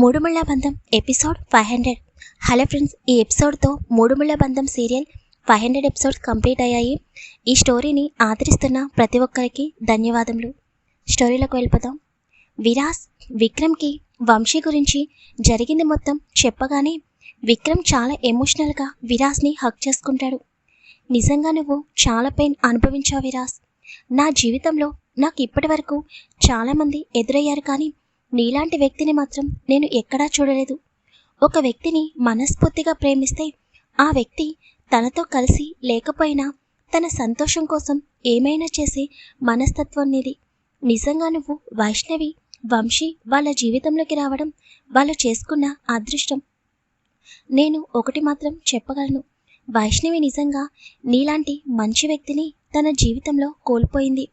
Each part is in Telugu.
మూడుముళ్ళ బంధం episode five hundred. Hello friends ఈ ఎపిసోడ్తో మూడుముళ్ళ బంధం serial five hundred episodes complete అయ్యాయి. ఈ స్టోరీని ఆదరిస్తున్న ప్రతి ఒక్కరికి ధన్యవాదములు. స్టోరీలోకి వెళ్ళిపోతాం విరాస్ విక్రమ్కి వంశీ గురించి జరిగింది మొత్తం చెప్పగానే విక్రమ్ చాలా ఎమోషనల్గా విరాస్ని హక్ చేసుకుంటాడు. నిజంగా నువ్వు చాలా పెయిన్ అనుభవించావు విరాస్. నా జీవితంలో నాకు ఇప్పటి వరకు చాలామంది ఎదురయ్యారు కానీ నీలాంటి వ్యక్తిని మాత్రం నేను ఎక్కడా చూడలేదు. ఒక వ్యక్తిని మనస్ఫూర్తిగా ప్రేమిస్తే ఆ వ్యక్తి తనతో కలిసి లేకపోయినా తన సంతోషం కోసం ఏమైనా చేసే మనస్తత్వం నీది. నిజంగా నువ్వు వైష్ణవి వంశీ వాళ్ళ జీవితంలోకి రావడం వాళ్ళు చేసుకున్న అదృష్టం. నేను ఒకటి మాత్రం చెప్పగలను. వైష్ణవి నిజంగా నీలాంటి మంచి వ్యక్తిని తన జీవితంలో కోల్పోయింది.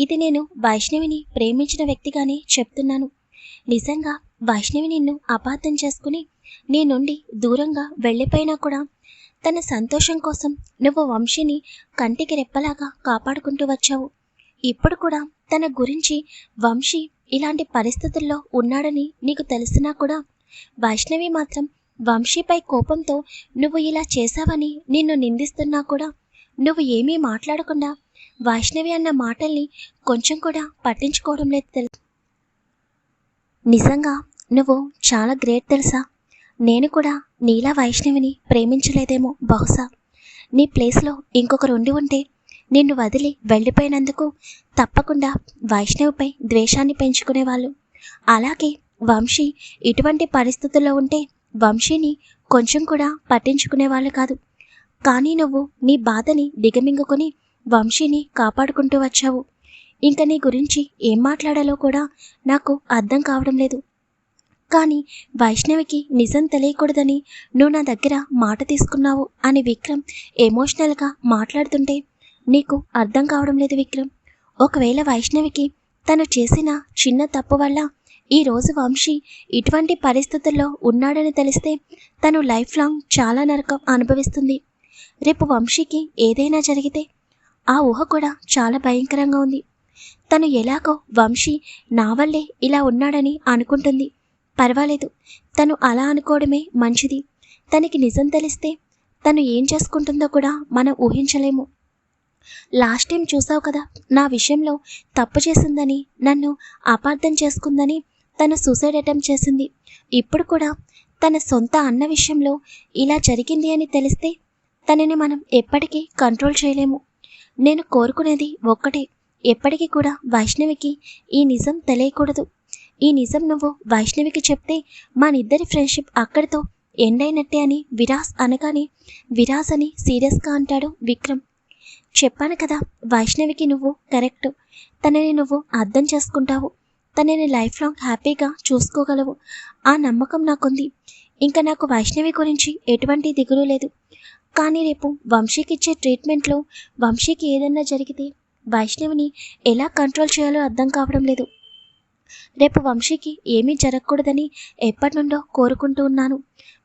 ఇది నేను వైష్ణవిని ప్రేమించిన వ్యక్తిగానే చెప్తున్నాను. నిజంగా వైష్ణవి నిన్ను అపార్థం చేసుకుని నీ నుండి దూరంగా వెళ్ళిపోయినా కూడా తన సంతోషం కోసం నువ్వు వంశీని కంటికి రెప్పలాగా కాపాడుకుంటూ వచ్చావు. ఇప్పుడు కూడా తన గురించి వంశీ ఇలాంటి పరిస్థితుల్లో ఉన్నాడని నీకు తెలిసినా కూడా వైష్ణవి మాత్రం వంశీపై కోపంతో నువ్వు ఇలా చేశావని నిన్ను నిందిస్తున్నా కూడా నువ్వు ఏమీ మాట్లాడకుండా వైష్ణవి అన్న మాటల్ని కొంచెం కూడా పట్టించుకోవడం లేదు తెలుసు. నిజంగా నువ్వు చాలా గ్రేట్ తెలుసా? నేను కూడా నీలా వైష్ణవిని ప్రేమించలేదేమో బహుశా. నీ ప్లేస్లో ఇంకొకరు ఉండి ఉంటే నిన్ను వదిలి వెళ్ళిపోయినందుకు తప్పకుండా వైష్ణవిపై ద్వేషాన్ని పెంచుకునేవాళ్ళు. అలాగే వంశీ ఇటువంటి పరిస్థితుల్లో ఉంటే వంశీని కొంచెం కూడా పట్టించుకునేవాళ్ళు కాదు. కానీ నువ్వు నీ బాధని దిగమింగుకొని వంశీని కాపాడుకుంటూ వచ్చావు. ఇంక నీ గురించి ఏం మాట్లాడాలో కూడా నాకు అర్థం కావడం లేదు. కానీ వైష్ణవికి నిజం తెలియకూడదని నువ్వు నా దగ్గర మాట తీసుకున్నావు అని విక్రమ్ ఎమోషనల్గా మాట్లాడుతుంటే నీకు అర్థం కావడం లేదు విక్రమ్. ఒకవేళ వైష్ణవికి తను చేసిన చిన్న తప్పు వల్ల ఈరోజు వంశీ ఇటువంటి పరిస్థితుల్లో ఉన్నాడని తెలిస్తే తను లైఫ్ లాంగ్ చాలా నరకం అనుభవిస్తుంది. రేపు వంశీకి ఏదైనా జరిగితే ఆ ఊహ కూడా చాలా భయంకరంగా ఉంది. తను ఎలాగో వంశీ నా వల్లే ఇలా ఉన్నాడని అనుకుంటుంది. పర్వాలేదు తను అలా అనుకోవడమే మంచిది. తనకి నిజం తెలిస్తే తను ఏం చేసుకుంటుందో కూడా మనం ఊహించలేము. లాస్ట్ టైం చూసావు కదా నా విషయంలో తప్పు చేసిందని నన్ను అపార్థం చేసుకుందని తను సూసైడ్ అటెంప్ట్ చేసింది. ఇప్పుడు కూడా తన సొంత అన్న విషయంలో ఇలా జరిగింది అని తెలిస్తే తనని మనం ఎప్పటికీ కంట్రోల్ చేయలేము. నేను కోరుకునేది ఒక్కటే ఎప్పటికీ కూడా వైష్ణవికి ఈ నిజం తెలియకూడదు. ఈ నిజం నువ్వు వైష్ణవికి చెప్తే మనిద్దరి ఫ్రెండ్షిప్ అక్కడితో ఎండ్ అయినట్టే అని విరాస్ అనగానే విరాస్ అని సీరియస్గా అంటాడు విక్రమ్. చెప్పాను కదా వైష్ణవికి నువ్వు కరెక్ట్. తనని నువ్వు అర్థం చేసుకుంటావు. తనని లైఫ్ లాంగ్ హ్యాపీగా చూసుకోగలవు. ఆ నమ్మకం నాకుంది. ఇంకా నాకు వైష్ణవి గురించి ఎటువంటి దిగులు లేదు. కానీ రేపు వంశీకి ఇచ్చే ట్రీట్మెంట్లో వంశీకి ఏదన్నా జరిగితే వైష్ణవిని ఎలా కంట్రోల్ చేయాలో అర్థం కావడం లేదు. రేపు వంశీకి ఏమీ జరగకూడదని ఎప్పటి నుండో కోరుకుంటూ ఉన్నాను.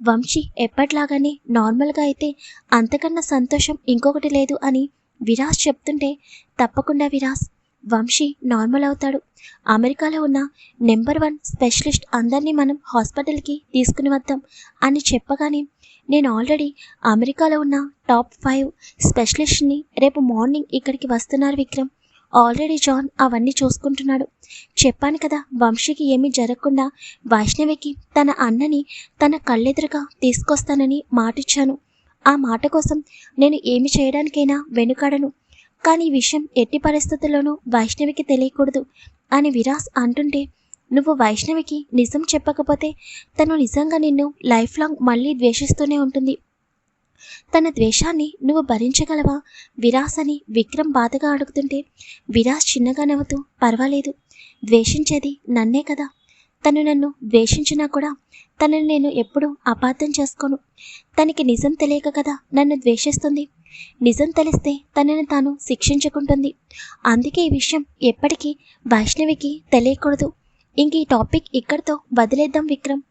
వంశీ ఎప్పటిలాగానే నార్మల్గా అయితే అంతకన్నా సంతోషం ఇంకొకటి లేదు అని విరాస్ చెప్తుంటే తప్పకుండా విరాస్ వంశీ నార్మల్ అవుతాడు. అమెరికాలో ఉన్న నెంబర్ వన్ స్పెషలిస్ట్ అందరినీ మనం హాస్పిటల్కి తీసుకుని వద్దాం అని చెప్పగానే నేను ఆల్రెడీ అమెరికాలో ఉన్న టాప్ ఫైవ్ స్పెషలిస్ట్ని రేపు మార్నింగ్ ఇక్కడికి వస్తున్నారు విక్రమ్. ఆల్రెడీ జాన్ అవన్నీ చూసుకుంటున్నాడు. చెప్పాను కదా వంశీకి ఏమీ జరగకుండా వైష్ణవికి తన అన్నని తన కళ్ళెదురుగా తీసుకొస్తానని మాటిచ్చాను. ఆ మాట కోసం నేను ఏమి చేయడానికైనా వెనుకాడను. కానీ ఈ విషయం ఎట్టి పరిస్థితుల్లోనూ వైష్ణవికి తెలియకూడదు అని విరాస్ అంటుంటే నువ్వు వైష్ణవికి నిజం చెప్పకపోతే తను నిజంగా నిన్ను లైఫ్ లాంగ్ మళ్ళీ ద్వేషిస్తూనే ఉంటుంది. తన ద్వేషాన్ని నువ్వు భరించగలవా? విరాస్ అని విక్రమ్ బాధగా అడుగుతుంటే విరాస్ చిన్నగా నవ్వుతూ పర్వాలేదు. ద్వేషించేది నన్నే కదా. తను నన్ను ద్వేషించినా కూడా తనని నేను ఎప్పుడూ అపార్థం చేసుకోను. తనకి నిజం తెలియక కదా నన్ను ద్వేషిస్తుంది. నిజం తెలిస్తే తనని తాను శిక్షించుకుంటుంది. అందుకే ఈ విషయం ఎప్పటికీ వైష్ణవికి తెలియకూడదు. ఇంక ఈ టాపిక్ ఇక్కడితో వదిలేద్దాం విక్రమ్.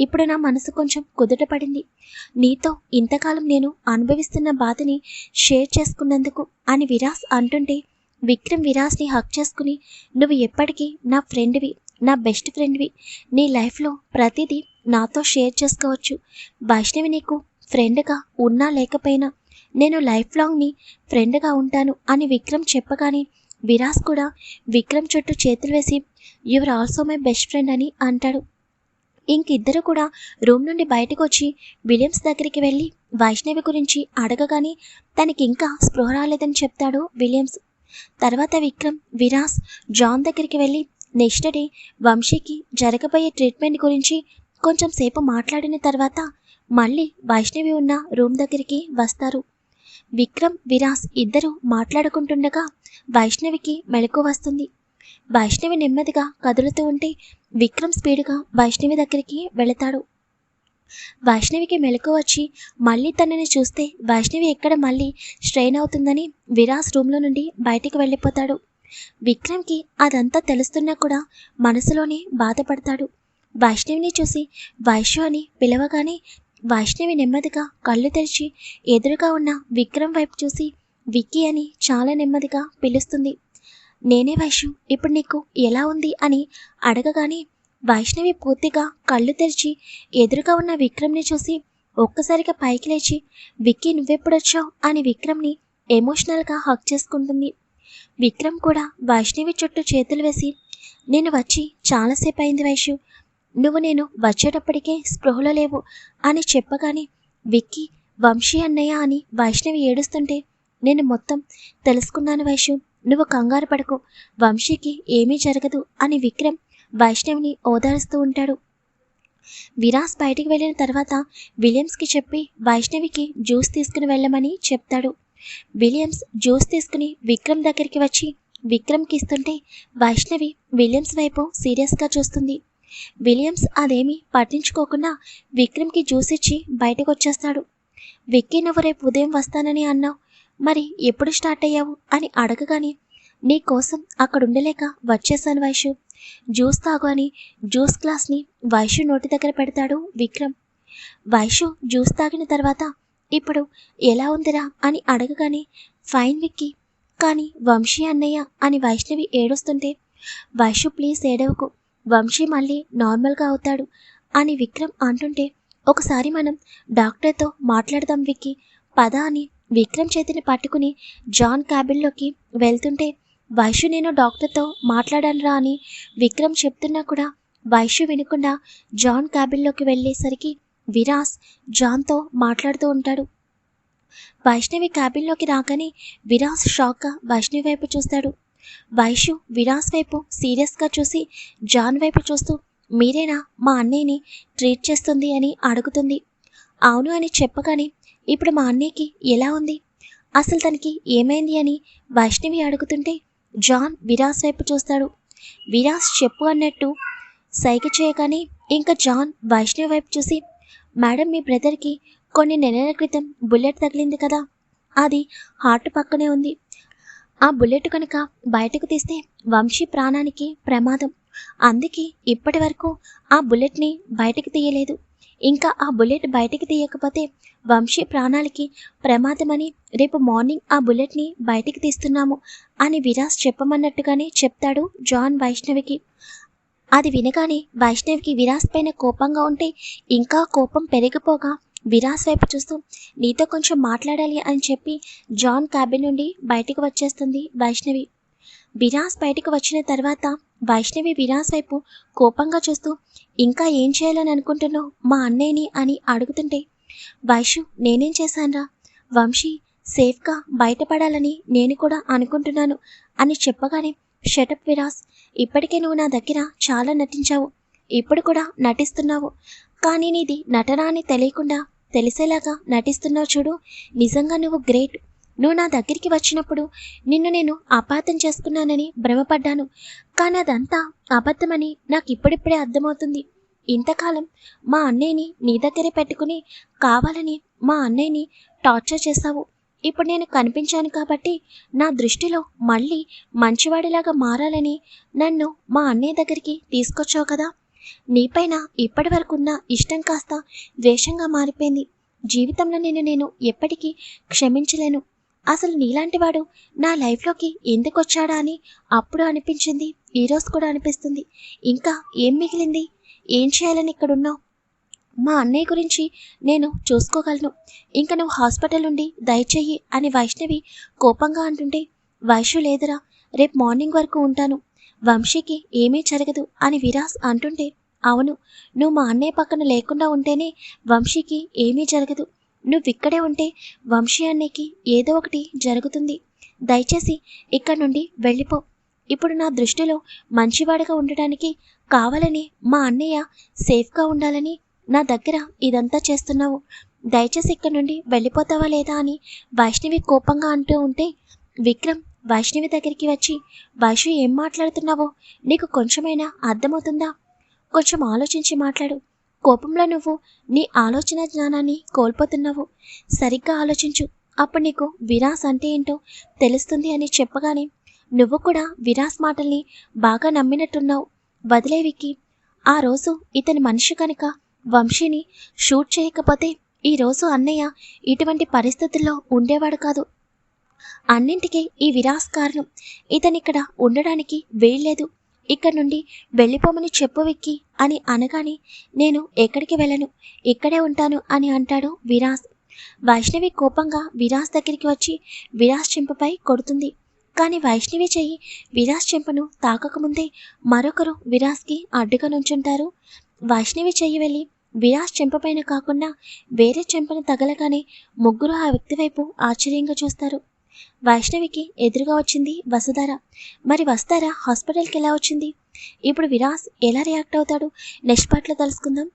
ఇప్పుడు నా మనసు కొంచెం కుదుట పడింది నీతో ఇంతకాలం నేను అనుభవిస్తున్న బాధని షేర్ చేసుకున్నందుకు అని విరాస్ అంటుంటే విక్రమ్ విరాస్ని హక్ చేసుకుని నువ్వు ఎప్పటికీ నా ఫ్రెండ్వి నా బెస్ట్ ఫ్రెండ్వి. నీ లైఫ్లో ప్రతిదీ నాతో షేర్ చేసుకోవచ్చు. వైష్ణవి నీకు ఫ్రెండ్గా ఉన్నా లేకపోయినా నేను లైఫ్ లాంగ్ నీ ఫ్రెండ్గా ఉంటాను అని విక్రమ్ చెప్పగానే విరాస్ కూడా విక్రమ్ చుట్టూ చేతులు వేసి your also my best friend అని అంటాడు. ఇంకిద్దరు కూడా రూమ్ నుండి బయటకు వచ్చి విలియమ్స్ దగ్గరికి వెళ్ళి వైష్ణవి గురించి అడగగానే తనకి ఇంకా స్పృహ రాలేదని చెప్తాడు విలియమ్స్. తర్వాత విక్రమ్ విరాస్ జాన్ దగ్గరికి వెళ్ళి నెక్స్ట్ డే వంశీకి జరగబోయే ట్రీట్మెంట్ గురించి కొంచెం సేపు మాట్లాడిన తర్వాత మళ్ళీ వైష్ణవి ఉన్న రూమ్ దగ్గరికి వస్తారు. విక్రమ్ విరాస్ ఇద్దరూ మాట్లాడుకుంటుండగా వైష్ణవికి మెలకు వస్తుంది. వైష్ణవి నెమ్మదిగా కదులుతూ ఉంటే విక్రమ్ స్పీడ్గా వైష్ణవి దగ్గరికి వెళతాడు. వైష్ణవికి మెలకు వచ్చి మళ్ళీ తనని చూస్తే వైష్ణవి ఎక్కడ మళ్ళీ స్ట్రెయిన్ అవుతుందని విరాస్ రూమ్లో నుండి బయటికి వెళ్ళిపోతాడు. విక్రమ్కి అదంతా తెలుస్తున్నా కూడా మనసులోనే బాధపడతాడు. వైష్ణవిని చూసి వైశ్యు అని పిలవగానే వైష్ణవి నెమ్మదిగా కళ్ళు తెరిచి ఎదురుగా ఉన్న విక్రమ్ వైపు చూసి విక్కీ అని చాలా నెమ్మదిగా పిలుస్తుంది. నేనే వైశ్యు ఇప్పుడు నీకు ఎలా ఉంది? అని అడగగానే వైష్ణవి పూర్తిగా కళ్ళు తెరిచి ఎదురుగా ఉన్న విక్రమ్ని చూసి ఒక్కసారిగా పైకి లేచి విక్కీ నువ్వెప్పుడొచ్చావు? అని విక్రమ్ని ఎమోషనల్గా హక్ చేసుకుంటుంది. విక్రమ్ కూడా వైష్ణవి చుట్టూ చేతులు వేసి నేను వచ్చి చాలాసేపు అయింది వైషు నువ్వు నేను వచ్చేటప్పటికే స్పృహలో లేవు అని చెప్పగానే విక్కీ వంశీ అన్నయ్య అని వైష్ణవి ఏడుస్తుంటే నేను మొత్తం తెలుసుకున్నాను వైష్ణవ్. నువ్వు కంగారు పడకు. వంశీకి ఏమీ జరగదు అని విక్రమ్ వైష్ణవిని ఓదారుస్తూ ఉంటాడు. విరాస్ బయటికి వెళ్ళిన తర్వాత విలియమ్స్కి చెప్పి వైష్ణవికి జ్యూస్ తీసుకుని వెళ్ళమని చెప్తాడు. విలియమ్స్ జ్యూస్ తీసుకుని విక్రమ్ దగ్గరికి వచ్చి విక్రమ్కి ఇస్తుంటే వైష్ణవి విలియమ్స్ వైపు సీరియస్గా చూస్తుంది. విలియమ్స్ అదేమీ పట్టించుకోకుండా విక్రమ్కి జ్యూస్ ఇచ్చి బయటకు వచ్చేస్తాడు విక్కీ నువ్వు రేపు ఉదయం వస్తానని అన్నావు. మరి ఎప్పుడు స్టార్ట్ అయ్యావు? అని అడగగానే నీ కోసం అక్కడ ఉండలేక వచ్చేసాను వైషు. జ్యూస్ తాగు అని జ్యూస్ గ్లాస్ని వైషు నోటి దగ్గర పెడతాడు విక్రమ్. వైషు జ్యూస్ తాగిన తర్వాత ఇప్పుడు ఎలా ఉందిరా? అని అడగగానే ఫైన్ విక్కి. కానీ వంశీ అన్నయ్య అని వైష్ణవి ఏడుస్తుంటే వైషు ప్లీజ్ ఏడవకు. వంశీ మళ్ళీ నార్మల్గా అవుతాడు అని విక్రమ్ అంటుంటే ఒకసారి మనం డాక్టర్తో మాట్లాడదాం విక్కి. పద అని విక్రమ్ చేతిని పట్టుకుని జాన్ క్యాబిన్లోకి వెళ్తుంటే వైషు నేను డాక్టర్తో మాట్లాడానురా అని విక్రమ్ చెప్తున్నా కూడా వైషు వినకుండా జాన్ క్యాబిన్లోకి వెళ్ళేసరికి విరాస్ జాన్తో మాట్లాడుతూ ఉంటాడు. వైష్ణవి క్యాబిన్లోకి రాగానే విరాస్ షాక్గా వైష్ణవి వైపు చూస్తాడు. వైషు విరాస్ వైపు సీరియస్గా చూసి జాన్ వైపు చూస్తూ మీరేనా? మా అన్నయ్యని ట్రీట్ చేస్తుంది అని అడుగుతుంది. అవును అని చెప్పగానే ఇప్పుడు మా అన్నయ్యకి ఎలా ఉంది? అసలు తనకి ఏమైంది అని వైష్ణవి అడుగుతుంటే జాన్ విరాస్ వైపు చూస్తాడు. విరాస్ చెప్పు అన్నట్టు సైగ చేయగానే ఇంకా జాన్ వైష్ణవి వైపు చూసి మేడం మీ బ్రదర్కి కొన్ని నెలల క్రితం బుల్లెట్ తగిలింది కదా. అది హార్ట్ పక్కనే ఉంది. ఆ బుల్లెట్ కనుక బయటకు తీస్తే వంశీ ప్రాణానికి ప్రమాదం. అందుకే ఇప్పటి వరకు ఆ బుల్లెట్ని బయటకు తీయలేదు. ఇంకా ఆ బుల్లెట్ బయటకు తీయకపోతే వంశీ ప్రాణాలకి ప్రమాదమని రేపు మార్నింగ్ ఆ బుల్లెట్ని బయటికి తీస్తున్నాము అని విరాస్ చెప్పమన్నట్టుగానే చెప్తాడు జాన్ వైష్ణవికి. అది వినగానే వైష్ణవికి విరాస్ పైన కోపంగా ఉంటే ఇంకా కోపం పెరిగిపోగా విరాస్ వైపు చూస్తూ నీతో కొంచెం మాట్లాడాలి అని చెప్పి జాన్ క్యాబిన్ నుండి బయటికి వచ్చేస్తుంది వైష్ణవి. విరాస్ బయటకు వచ్చిన తర్వాత వైష్ణవి విరాస్ వైపు కోపంగా చూస్తూ ఇంకా ఏం చేయాలని అనుకుంటున్నావు మా అన్నయ్యని? అని అడుగుతుంటే వైషు నేనేం చేశానురా? వంశీ సేఫ్గా బయటపడాలని నేను కూడా అనుకుంటున్నాను అని చెప్పగానే షటప్ విరాస్ ఇప్పటికే నువ్వు నా దగ్గర చాలా నటించావు. ఇప్పుడు కూడా నటిస్తున్నావు. కానీ నీది నటన అని తెలియకుండా తెలిసేలాగా నటిస్తున్నావు చూడు. నిజంగా నువ్వు గ్రేట్. నువ్వు నా దగ్గరికి వచ్చినప్పుడు నిన్ను నేను అపార్థం చేసుకున్నానని భ్రమపడ్డాను. కానీ అదంతా అబద్ధమని నాకు ఇప్పుడిప్పుడే అర్థమవుతుంది. ఇంతకాలం మా అన్నయ్యని నీ దగ్గరే పెట్టుకుని కావాలని మా అన్నయ్యని టార్చర్ చేశావు. ఇప్పుడు నేను కనిపించాను కాబట్టి నా దృష్టిలో మళ్ళీ మంచివాడిలాగా మారాలని నన్ను మా అన్నయ్య దగ్గరికి తీసుకొచ్చావు కదా. నీపైన ఇప్పటి వరకున్న ఇష్టం కాస్త ద్వేషంగా మారిపోయింది. జీవితంలో నేను నేను ఎప్పటికీ క్షమించలేను. అసలు నీలాంటివాడు నా లైఫ్లోకి ఎందుకు వచ్చాడా అని అప్పుడు అనిపించింది ఈరోజు కూడా అనిపిస్తుంది. ఇంకా ఏం మిగిలింది? ఏం చేయాలని ఇక్కడున్నావు? మా అన్నయ్య గురించి నేను చూసుకోగలను. ఇంకా నువ్వు హాస్పిటల్ నుండి దయచేయి అని వైష్ణవి కోపంగా అంటుంటే వైషు లేదురా రేపు మార్నింగ్ వరకు ఉంటాను. వంశీకి ఏమీ జరగదు అని విరాస్ అంటుంటే అవును నువ్వు మా అన్నయ్య పక్కన లేకుండా ఉంటేనే వంశీకి ఏమీ జరగదు. నువ్వు ఇక్కడే ఉంటే వంశీ అన్నయ్యకి ఏదో ఒకటి జరుగుతుంది. దయచేసి ఇక్కడ నుండి వెళ్ళిపో. ఇప్పుడు నా దృష్టిలో మంచివాడిగా ఉండటానికి కావాలని మా అన్నయ్య సేఫ్గా ఉండాలని నా దగ్గర ఇదంతా చేస్తున్నావు. దయచేసి ఇక్కడ నుండి వెళ్ళిపోతావా లేదా అని వైష్ణవి కోపంగా అంటూ ఉంటే విక్రమ్ వైష్ణవి దగ్గరికి వచ్చి వైష్ణవి ఏం మాట్లాడుతున్నావో? నీకు కొంచెమైనా అర్థమవుతుందా? కొంచెం ఆలోచించి మాట్లాడు. కోపంలో నువ్వు నీ ఆలోచన జ్ఞానాన్ని కోల్పోతున్నావు. సరిగ్గా ఆలోచించు. అప్పుడు నీకు విరాస్ అంటే ఏంటో తెలుస్తుంది అని చెప్పగానే నువ్వు కూడా విరాస్ మాటల్ని బాగా నమ్మినట్టున్నావు. వదిలే విక్కి. ఆ రోజు ఇతని మనిషి కనుక వంశీని షూట్ చేయకపోతే ఈ రోజు అన్నయ్య ఇటువంటి పరిస్థితుల్లో ఉండేవాడు కాదు. అన్నింటికీ ఈ విరాస్ కారణం. ఇతనిక్కడ ఉండడానికి వేయలేదు ఇక్కడ నుండి వెళ్ళిపోమని చెప్పు విక్కి అని అనగానే నేను ఎక్కడికి వెళ్ళను? ఇక్కడే ఉంటాను అని అంటాడు విరాస్. వైష్ణవి కోపంగా విరాస్ దగ్గరికి వచ్చి విరాస్ చెంపపై కొడుతుంది. కానీ వైష్ణవి చెయ్యి విరాస్ చెంపను తాకకముందే మరొకరు విరాస్కి అడ్డుగా నుంచుంటారు. వైష్ణవి చెయ్యి వెళ్ళి విరాస్ చెంపపైన కాకుండా వేరే చెంపను తగలగానే ముగ్గురు ఆ వ్యక్తి వైపు ఆశ్చర్యంగా చూస్తారు. వైష్ణవికి ఎదురుగా వచ్చింది వసుధార. మరి వస్తారా హాస్పిటల్కి ఎలా వచ్చింది? ఇప్పుడు విరాస్ ఎలా రియాక్ట్ అవుతాడు? నెక్స్ట్ పార్ట్లో తెలుసుకుందాం.